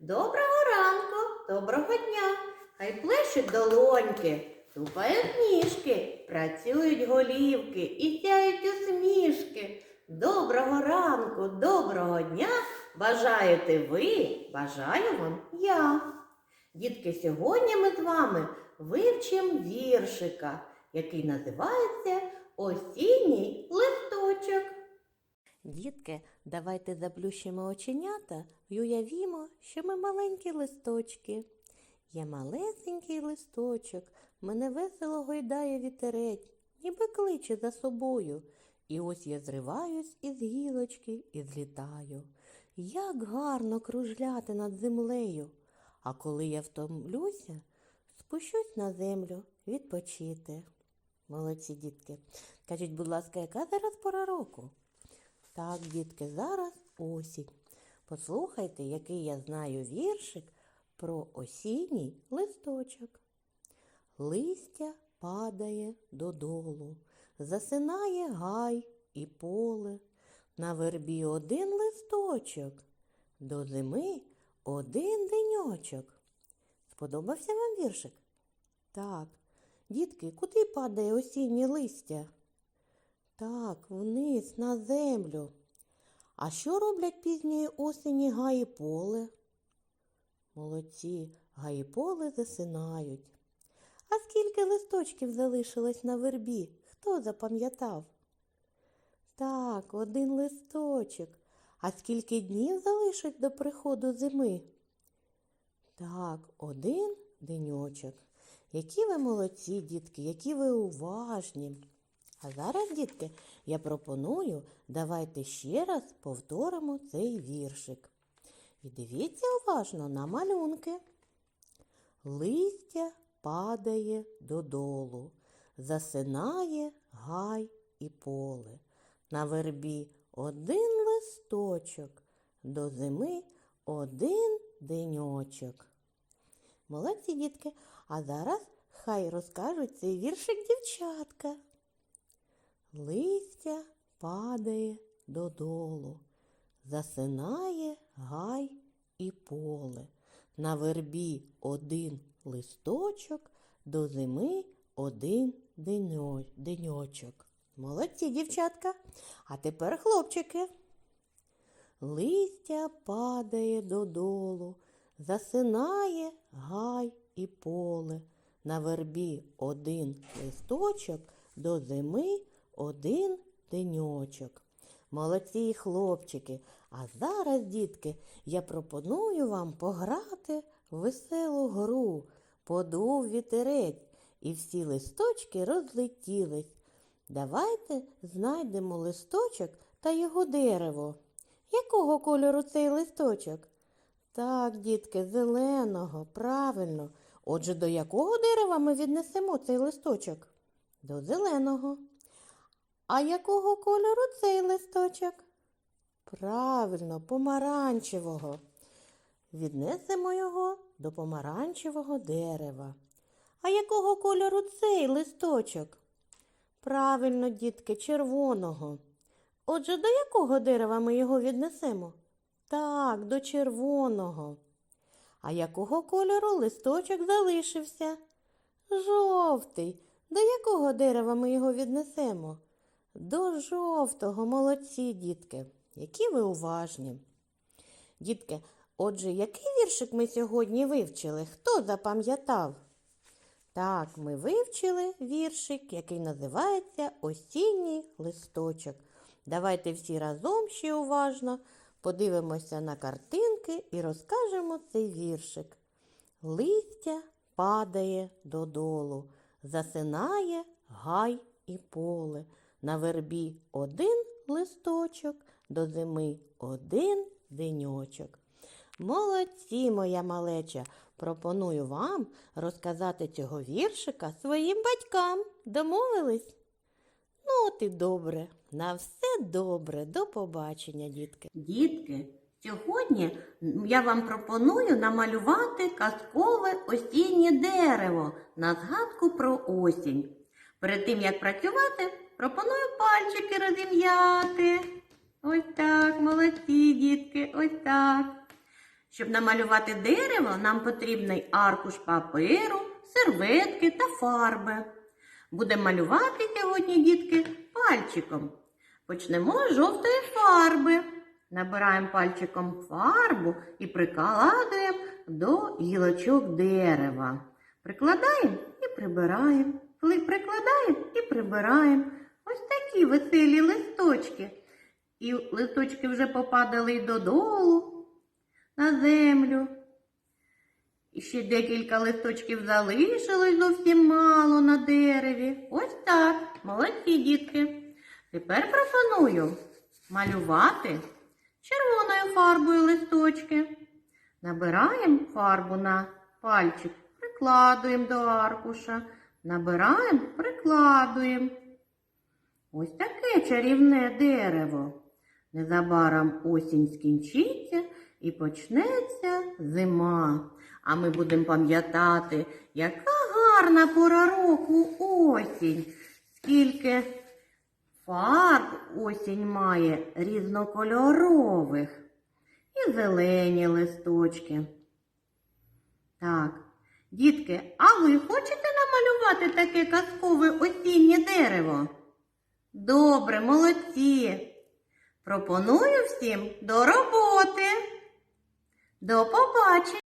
Доброго ранку, доброго дня. Хай плещуть долоньки, тупають ніжки, працюють голівки і сяють усмішки. Доброго ранку, доброго дня. Бажаєте ви, бажаю вам я. Дітки, сьогодні ми з вами вивчимо віршика, який називається Осінній листочок. Дітки, давайте заплющимо оченята і уявімо, що ми маленькі листочки. Є малесенький листочок, мене весело гойдає вітерець, ніби кличе за собою. І ось я зриваюсь із гілочки і злітаю. Як гарно кружляти над землею. А коли я втомлюся, спущусь на землю відпочити. Молодці дітки. Скажіть, будь ласка, яка зараз пора року? Так, дітки, зараз осінь. Послухайте, який я знаю віршик про осінній листочок. Листя падає додолу, засинає гай і поле. На вербі один листочок, до зими один деньочок. Сподобався вам віршик? Так. Дітки, куди падає осіннє листя? Так, вниз на землю. А що роблять пізньої осені гаї поле? Молодці, гаї поле засинають. А скільки листочків залишилось на вербі? Хто запам'ятав? Так, один листочок. А скільки днів залишить до приходу зими? Так, один деньочок. Які ви молодці, дітки, які ви уважні. А зараз, дітки, я пропоную, давайте ще раз повторимо цей віршик. І дивіться уважно на малюнки. Листя падає додолу, засинає гай і поле. На вербі один листочок, до зими один деньочок. Молодці, дітки, а зараз хай розкажуть цей віршик дівчатка. Листя падає додолу, засинає гай і поле. На вербі один листочок, до зими один деньо- деньочок. Молодці, дівчатка. А тепер хлопчики. Листя падає додолу, засинає гай і поле. На вербі один листочок, до зими один деньочок. Молодці хлопчики. А зараз, дітки, я пропоную вам пограти в веселу гру. Подув вітерець, і всі листочки розлетілись. Давайте знайдемо листочок та його дерево. Якого кольору цей листочок? Так, дітки, зеленого, правильно. Отже, до якого дерева ми віднесемо цей листочок? До зеленого. А якого кольору цей листочок? Правильно, помаранчевого. Віднесемо його до помаранчевого дерева. А якого кольору цей листочок? Правильно, дітки, червоного. Отже, до якого дерева ми його віднесемо? Так, до червоного. А якого кольору листочок залишився? Жовтий. До якого дерева ми його віднесемо? До жовтого, молодці, дітки. Які ви уважні. Дітки, отже, який віршик ми сьогодні вивчили? Хто запам'ятав? Так, ми вивчили віршик, який називається Осінній листочок. Давайте всі разом ще уважно подивимося на картинки і розкажемо цей віршик. Листя падає додолу, засинає гай і поле. На вербі один листочок, до зими один деньочок. Молодці, моя малеча! Пропоную вам розказати цього віршика своїм батькам. Домовились? Ну, от і добре. На все добре. До побачення, дітки. Дітки, сьогодні я вам пропоную намалювати казкове осіннє дерево на згадку про осінь. Перед тим, як працювати, пропоную пальчики розім'яти. Ось так, молодці, дітки, ось так. Щоб намалювати дерево, нам потрібний аркуш паперу, серветки та фарби. Будемо малювати сьогодні, дітки, пальчиком. Почнемо з жовтої фарби. Набираємо пальчиком фарбу і прикладуємо до гілочок дерева. Прикладаємо і прибираємо. Прикладаємо і прибираємо. Ось такі веселі листочки. І листочки вже попадали й додолу, на землю. І ще декілька листочків залишилось зовсім мало на дереві. Ось так. Молодці дітки. Тепер пропоную малювати червоною фарбою листочки. Набираємо фарбу на пальчик, прикладуємо до аркуша. Набираємо, прикладуємо. Ось таке чарівне дерево. Незабаром осінь скінчиться і почнеться зима. А ми будемо пам'ятати, яка гарна пора року осінь, скільки фарб осінь має різнокольорових і зелені листочки. Так, дітки, а ви хочете намалювати таке казкове осіннє дерево? Добре, молодці. Пропоную всім до роботи. До побачення.